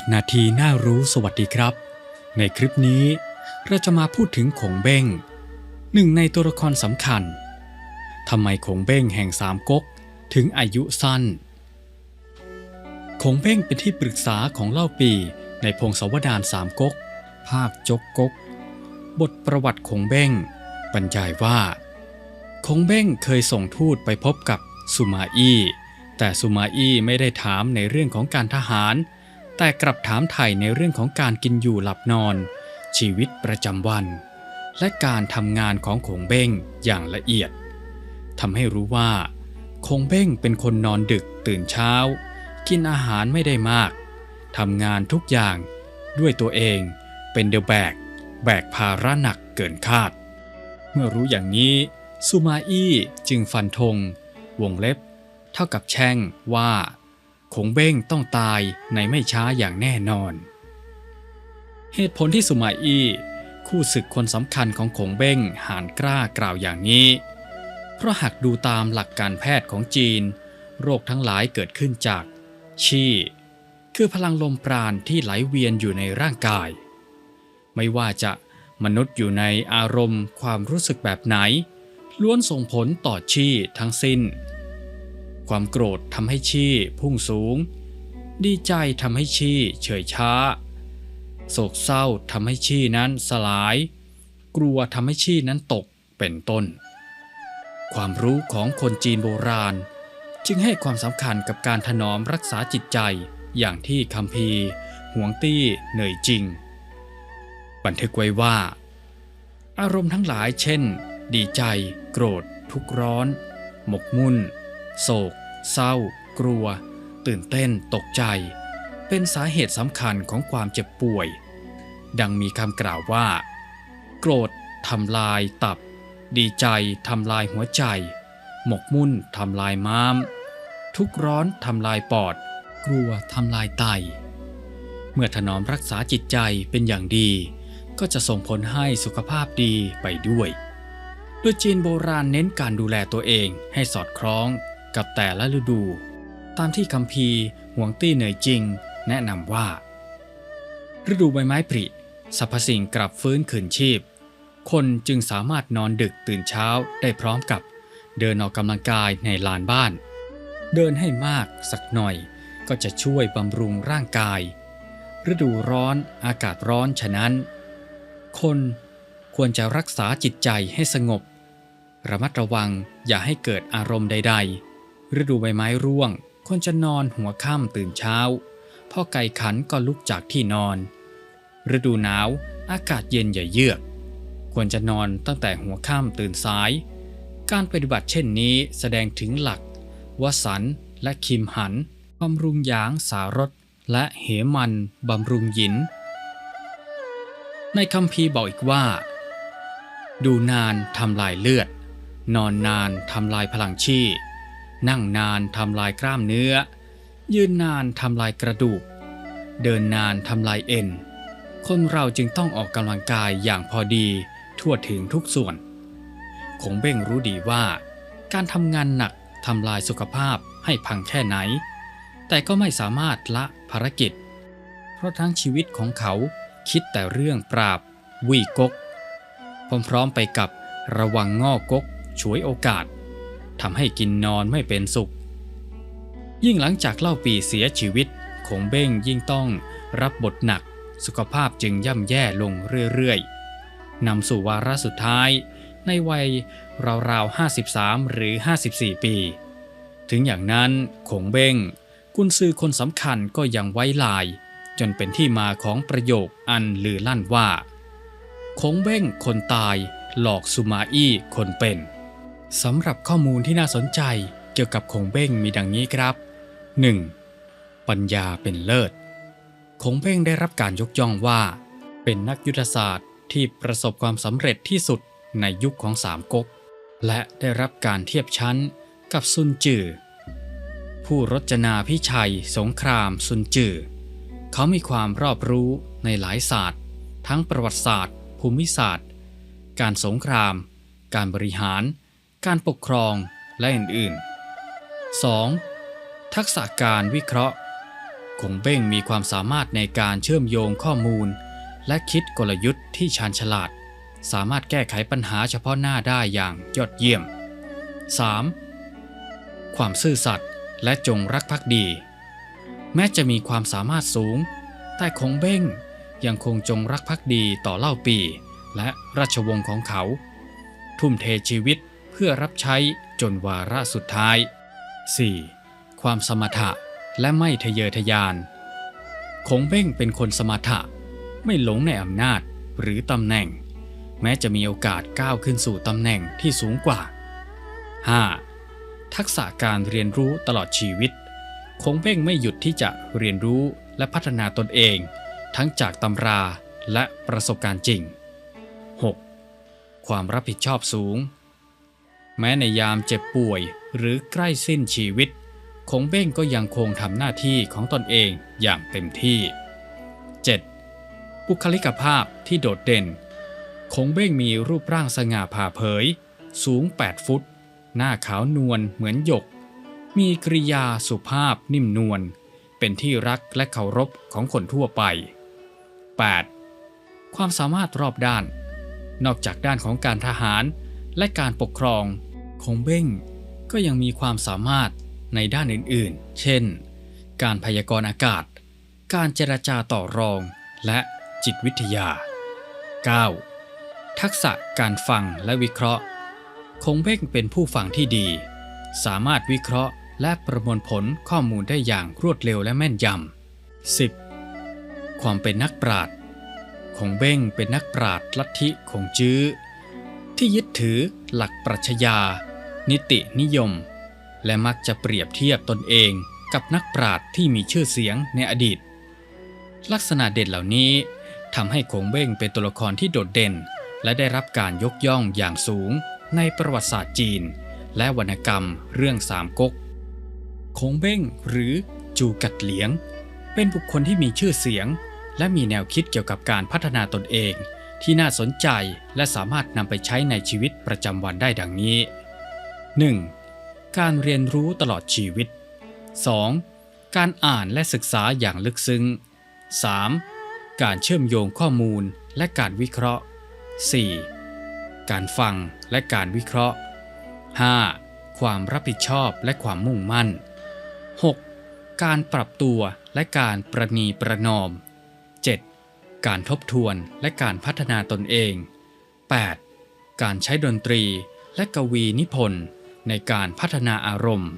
8 นาทีน่ารู้สวัสดีครับ ในคลิปนี้ เราจะมาพูดถึงขงเบ้ง หนึ่งในตัวละครสำคัญทำไมขงเบ้งแห่งสามก๊กถึงอายุสั้น ขงเบ้งเป็นที่ปรึกษาของเล่าปีในพงศาวดารสามก๊ก ภาคจกก๊ก บทประวัติขงเบ้ง บรรยายว่าคงเบ้งเคยส่งทูตไปพบกับสุมาอี้แต่สุมาอี้ไม่ได้ถามในเรื่องของการทหาร แต่กลับถามไถ่ในเรื่องของการกินอยู่หลับนอน ชีวิตประจำวัน และการทำงานของคงเบ้งอย่างละเอียดทำให้รู้ว่าคงเบ้งเป็นคนนอนดึกตื่นเช้า กินอาหารไม่ได้มากทำงานทุกอย่างด้วยตัวเองเป็นเดอะแบก แบกภาระหนักเกินคาด เมื่อรู้อย่างนี้ซูมาอี้จึงฟันธงวงเล็บ เท่ากับแช่งว่า คงเบ้งต้องตายในไม่ช้าอย่างแน่นอน เหตุผลที่สุมาอี้คู่ศึกคนสำคัญของคงเบ้งหานกล้ากล่าวอย่างนี้ เพราะหากดูตามหลักการแพทย์ของจีน โรคทั้งหลายเกิดขึ้นจาก ชี่ คือพลังลมปราณที่ไหลเวียนอยู่ในร่างกาย ไม่ว่าจะมนุษย์อยู่ในอารมณ์ความรู้สึกแบบไหน ล้วนส่งผลต่อชี่ทั้งสิ้น ความโกรธทำให้ชี่พุ่งสูง ดีใจทำให้ชี่เฉยช้า โศกเศร้าทำให้ชี่นั้นสลาย กลัวทำให้ชี่นั้นตกเป็นต้น ความรู้ของคนจีนโบราณ จึงให้ความสำคัญกับการถนอมรักษาจิตใจอย่างที่คัมภีห่วงตี้เหนื่อยจริง บันทึกไว้ว่า อารมณ์ทั้งหลายเช่น ดีใจ โกรธ ทุกข์ร้อน หมกมุ่น โศก เศร้า กลัว ตื่นเต้น ตกใจ เป็นสาเหตุสำคัญของความเจ็บป่วย ดังมีคำกล่าวว่า โกรธทำลายตับ ดีใจทำลายหัวใจ หมกมุ่นทำลายม้าม ทุกข์ร้อนทำลายปอด กลัวทำลายไต เมื่อถนอมรักษาจิตใจเป็นอย่างดี ก็จะส่งผลให้สุขภาพดีไปด้วยโดยจีนโบราณเน้นการดูแลตัวเองให้สอดคล้อง กับแต่ละฤดู ตามที่คัมภีห่วงตี้เหนื่อยจริง แนะนำว่า ฤดูใบไม้ผลิสรรพสิ่งกลับฟื้นคืนชีพ คนจึงสามารถนอนดึกตื่นเช้าได้พร้อมกับ เดินออกกำลังกายในลานบ้าน เดินให้มากสักหน่อยก็จะช่วยบำรุงร่างกาย ฤดูร้อนอากาศร้อนฉะนั้น คนควรจะรักษาจิตใจให้สงบ ระมัดระวังอย่าให้เกิดอารมณ์ใด ๆ ฤดูใบไม้ร่วงควรจะนอนหัวค่ำตื่นเช้า พ่อไก่ขันก็ลุกจากที่นอน ฤดูหนาวอากาศเย็นอย่าเยือก ควรจะนอนตั้งแต่หัวค่ำตื่นสาย การปฏิบัติเช่นนี้แสดงถึงหลักวสันและคิมหันบำรุงยางสารสและเหมันบำรุงหยิน ในคำพีบอกอีกว่า ดูนานทำลายเลือด นอนนานทำลายพลังชี นั่งนานทำลายกล้ามเนื้อ ยืนนานทำลายกระดูก เดินนานทำลายเอ็น คนเราจึงต้องออกกำลังกายอย่างพอดีทั่วถึงทุกส่วน คงเบ้งรู้ดีว่า การทำงานหนักทำลายสุขภาพให้พังแค่ไหน แต่ก็ไม่สามารถละภารกิจ เพราะทั้งชีวิตของเขาคิดแต่เรื่องปราบ วีกกพร้อมๆไปกับระวังง่อกกฉวยโอกาส ทำให้กินนอนไม่เป็นสุข ยิ่งหลังจากเล่าปีเสียชีวิตคงเบ้งยิ่งต้องรับบทหนัก สุขภาพจึงย่ำแย่ลงเรื่อยๆนำสู่วาระสุดท้าย ในวัยราวๆ53 หรือ 54 ปี ถึงอย่างนั้นคงเบ้งกุนซือคนสำคัญก็ยังไว้ลาย จนเป็นที่มาของประโยคอันลือลั่นว่าคงเบ้งคนตายหลอกสุมาอี้คนเป็น สำหรับข้อมูลที่น่าสนใจเกี่ยวกับคงเบ้งมีดังนี้ครับ 1. ปัญญาเป็นเลิศ คงเบ้งได้รับการยกย่องว่า เป็นนักยุทธศาสตร์ที่ประสบความสำเร็จที่สุดในยุคของสามก๊ก และได้รับการเทียบชั้นกับซุนจือ ผู้รจนาพิชัยสงครามซุนจือ เขามีความรอบรู้ในหลายศาสตร์ ทั้งประวัติศาสตร์ ภูมิศาสตร์ การสงคราม การบริหาร การปกครองและอื่นๆ 2. ทักษะการวิเคราะห์คงเบ้งมีความสามารถในการเชื่อมโยงข้อมูล และคิดกลยุทธ์ที่ชาญฉลาด สามารถแก้ไขปัญหาเฉพาะหน้าได้อย่างยอดเยี่ยม 3. ความซื่อสัตย์และจงรักภักดี แม้จะมีความสามารถสูง แต่คงเบ้งยังคงจงรักภักดีต่อเล่าปี และราชวงศ์ของเขา ทุ่มเทชีวิต พื่อรับใช้จนวาระสุดท้าย 4. ความสมถะและไม่ทะเยอทะยาน คงเบ้งเป็นคนสมถะ ไม่หลงในอำนาจหรือตำแหน่ง แม้จะมีโอกาสก้าวขึ้นสู่ตำแหน่งที่สูงกว่า 5. ทักษะการเรียนรู้ตลอดชีวิต คงเบ้งไม่หยุดที่จะเรียนรู้และพัฒนาตนเอง ทั้งจากตำราและประสบการณ์จริง 6. ความรับผิดชอบสูง แม้ในยามเจ็บป่วยหรือใกล้สิ้นชีวิต คงเบ้งก็ยังคงทำหน้าที่ของตนเองอย่างเต็มที่ 7. บุคลิกภาพที่โดดเด่น คงเบ้งมีรูปร่างสง่าผ่าเผย สูง 8 ฟุต หน้าขาวนวลเหมือนหยก มีกริยาสุภาพนิ่มนวล เป็นที่รักและเคารพของคนทั่วไป 8. ความสามารถรอบด้าน นอกจากด้านของการทหารและการปกครอง คงเบ้งก็ยังมีความสามารถในด้านอื่นๆ เช่น การพยากรณ์อากาศ การเจรจาต่อรอง และจิตวิทยา 9. ทักษะการฟังและวิเคราะห์ คงเบ้งเป็นผู้ฟังที่ดี สามารถวิเคราะห์และประมวลผลข้อมูลได้อย่างรวดเร็วและแม่นยำ 10. ความเป็นนักปราชญ์คงเบ้งเป็นนักปราชญ์ลัทธิคงจื้อ ที่ยึดถือหลักปรัชญา นิตินิยม และมักจะเปรียบเทียบตนเองกับนักปราชญ์ที่มีชื่อเสียงในอดีต ลักษณะเด่นเหล่านี้ทำให้คงเบ้งเป็นตัวละครที่โดดเด่น และได้รับการยกย่องอย่างสูงในประวัติศาสตร์จีน และวรรณกรรมเรื่องสามก๊กคงเบ้งหรือจูกัดเหลียง เป็นบุคคลที่มีชื่อเสียง และมีแนวคิดเกี่ยวกับการพัฒนาตนเอง ที่น่าสนใจและสามารถนำไปใช้ในชีวิตประจำวันได้ดังนี้ 1. การเรียนรู้ตลอดชีวิต 2. การอ่านและศึกษาอย่างลึกซึ้ง 3. การเชื่อมโยงข้อมูลและการวิเคราะห์ 4. การฟังและการวิเคราะห์ 5. ความรับผิดชอบและความมุ่งมั่น 6. การปรับตัวและการประนีประนอม 7. การทบทวนและการพัฒนาตนเอง 8. การใช้ดนตรีและกวีนิพนธ์ ในการพัฒนาอารมณ์